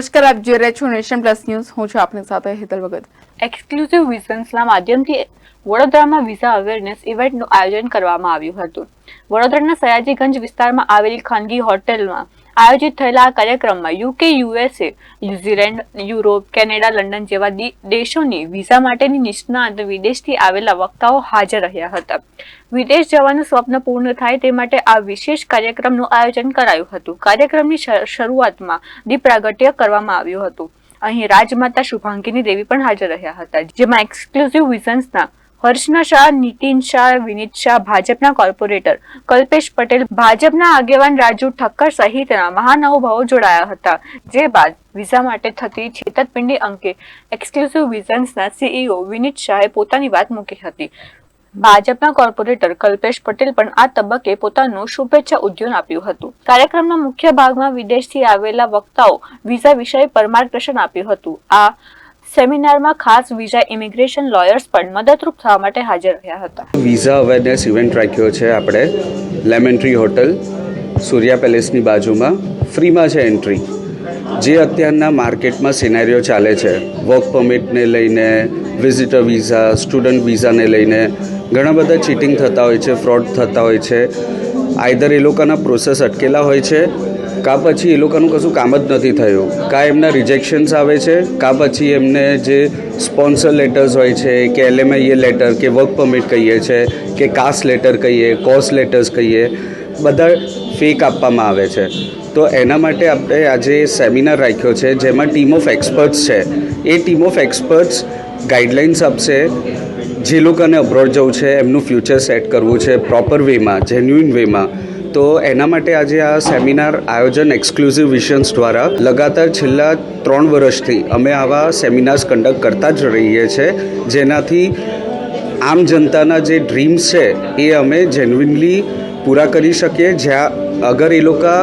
નમસ્કાર, આપ જોઈ રહ્યા છો નેશન પ્લસ ન્યૂઝ. હું છું આપની સાથે હેતલ ભગત. એક્સક્લુઝિવ વિઝન્સના માધ્યમથી વડોદરામાં વિઝા અવેરનેસ ઇવેન્ટનું આયોજન કરવામાં આવ્યું હતું. વડોદરાના સયાજીગંજ વિસ્તારમાં આવેલી ખાનગી હોટેલમાં આયોજિત થયેલા આ કાર્યક્રમમાં UK, USA, New Zealand, Europe, Canada, London જેવા દેશોની વિઝા માટેની નિષ્ણાંત વિદેશથી આવેલા વક્તાઓ હાજર રહ્યા હતા. વિદેશ જવાનું સ્વપ્ન પૂર્ણ થાય તે માટે આ વિશેષ કાર્યક્રમનું આયોજન કરાયું હતું. કાર્યક્રમની શરૂઆતમાં દીપ કરવામાં આવ્યું હતું. અહીં રાજમાતા શુભાંગીની દેવી પણ હાજર રહ્યા હતા, જેમાં એક્સક્લુઝિવ વિઝન્સના હર્ષના શાહ, નીતિન શાહ, વિનીત શાહ, ભાજપના કોર્પોરેટર. કલ્પેશ પટેલ ભાજપના આગેવાન રાજુ ઠક્કર સહિતના મહાનુભાવો જોડાયા હતા. જે બાદ વિઝા માટે થતી છેતરપિંડી અંગે એક્સક્લુઝિવ વિઝન્સના સીઈઓ વિનીત શાહે પોતાની વાત મૂકી હતી. ભાજપના કોર્પોરેટર કલ્પેશ પટેલ પણ આ તબક્કે પોતાનું શુભેચ્છા ઉદ્યોન આપ્યું હતું. કાર્યક્રમના મુખ્ય ભાગમાં વિદેશથી આવેલા વક્તાઓ વિઝા વિષય પર માર્ગદર્શન આપ્યું હતું. આ સેમિનારમાં ખાસ વિઝા ઇમિગ્રેશન લોયર્સ પણ મદદરૂપ થવા માટે હાજર રહ્યા હતા. વિઝા અવેરનેસ ઇવેન્ટ રાખ્યો છે આપણે. લેમન ટ્રી હોટલ, સૂર્યા પેલેસની બાજુમાં ફ્રીમાં છે એન્ટ્રી. જે અત્યારના માર્કેટમાં સિનેરિયો ચાલે છે. વર્ક પરમિટને લઈને વિઝિટર વિઝા સ્ટુડન્ટ વિઝાને લઈને ઘણા બધા ચીટિંગ થતા હોય છે ફ્રોડ થતા હોય છે. આઈધર એ લોકોના પ્રોસેસ અટકેલા હોય છે કા પછી એ લોકોનું કશું કામ જ નથી થયું. કા એમના રિજેક્શન્સ આવે છે, કા પછી એમને જે સ્પોન્સર લેટર્સ હોય છે, કે એલએમઆઈએ લેટર કે વર્ક પરમિટ કહીએ છે, કે કાસ્ટ લેટર કહીએ કોસ્ટ લેટર્સ કહીએ, બધા ફેક આપવામાં આવે છે. તો એના માટે આપણે આજે સેમિનાર રાખ્યો છે, જેમાં ટીમ ઓફ એક્સપર્ટ્સ છે. એ ટીમ ઓફ એક્સપર્ટ્સ ગાઈડલાઇન્સ આપશે. જે લોકોને અબ્રોડ જવું છે, એમનું ફ્યુચર સેટ કરવું છે પ્રોપર વેમાં જેન્યુઇન વેમાં તો એના માટે આજે આ સેમિનાર આયોજન એક્સક્લુઝિવ વિઝન્સ દ્વારા લગાતાર છેલ્લા ત્રણ વર્ષથી અમે આવા સેમિનાર્સ કન્ડક્ટ કરતા જ રહીએ છીએ જેનાથી આમ જનતાના જે ડ્રીમ્સ છે એ અમે જેન્યુઇનલી પૂરા કરી શકીએ. જ્યાં અગર એ લોકો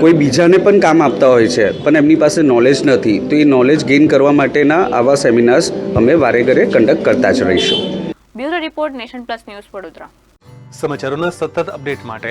કોઈ બીજાને પણ કામ આપતા હોય છે પણ એમની પાસે નોલેજ નથી તો એ નોલેજ ગેઇન કરવા માટેના આવા સેમિનાર્સ અમે વારે ઘરે કન્ડક્ટ કરતા જ રહીશું. Bureau report nation plus news Vadodara. સમાચારોના સતત અપડેટ માટે